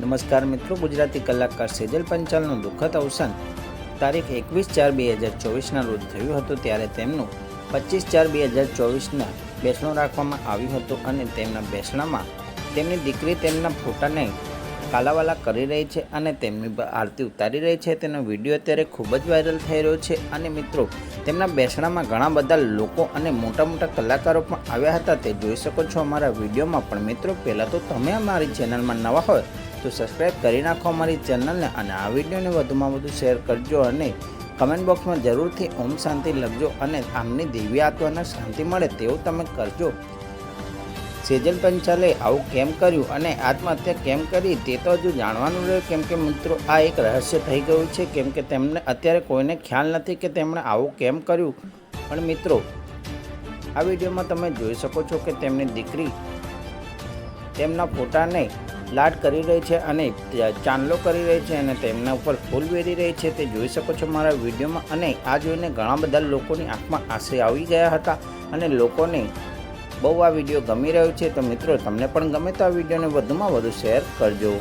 નમસ્કાર મિત્રો, ગુજરાતી કલાકાર સેજલ પંચાલનું દુઃખદ અવસાન. તારીખ એકવીસ ચાર બે હજાર ચોવીસના રોજ થયું હતું ત્યારે તેમનું પચીસ ચાર બે હજાર ચોવીસના બેસણું રાખવામાં આવ્યું હતું અને તેમના બેસણામાં તેમની દીકરી તેમના ફોટાને કાલાવાલા કરી રહી છે અને તેમની આરતી ઉતારી રહી છે. તેનો વીડિયો અત્યારે ખૂબ જ વાયરલ થઈ રહ્યો છે અને મિત્રો, તેમના બેસણામાં ઘણા બધા લોકો અને મોટા મોટા કલાકારો પણ આવ્યા હતા. તે જોઈ શકો છો અમારા વિડીયોમાં પણ મિત્રો, પહેલાં તો તમે અમારી ચેનલમાં નવા હોય તો સબસ્ક્રાઈબ કરી નાખો અમારી ચેનલને અને આ વિડીયોને વધુમાં વધુ શેર કરજો અને કમેન્ટ બોક્સમાં જરૂરથી ઓમ શાંતિ લખજો અને આમની દેવી આત્માને શાંતિ મળે તેવું તમે કરજો. સેજલ પંચાલે આવું કેમ કર્યું અને આત્મહત્યા કેમ કરી તે તો હજુ જાણવાનું રહ્યું. કેમ કે મિત્રો, આ એક રહસ્ય થઈ ગયું છે. કેમ કે તેમને અત્યારે કોઈને ખ્યાલ નથી કે તેમણે આવું કેમ કર્યું. પણ મિત્રો, આ વિડીયોમાં તમે જોઈ શકો છો કે તેમની દીકરી તેમના ફોટાને લાડ કરી રહી છે અને ચાંદલો કરી રહી છે અને તેમના ઉપર ફૂલ વેરી રહી છે. તે જોઈ શકો છો મારા વિડીયોમાં. અને આ જોઈને ઘણા બધા લોકોની આંખમાં આંસુ આવી ગયા હતા અને લોકોને બહુ આ વીડિયો ગમી રહ્યો છે. તો મિત્રો, તમને પણ ગમે તો આ વિડીયોને વધુમાં વધુ શેર કરજો.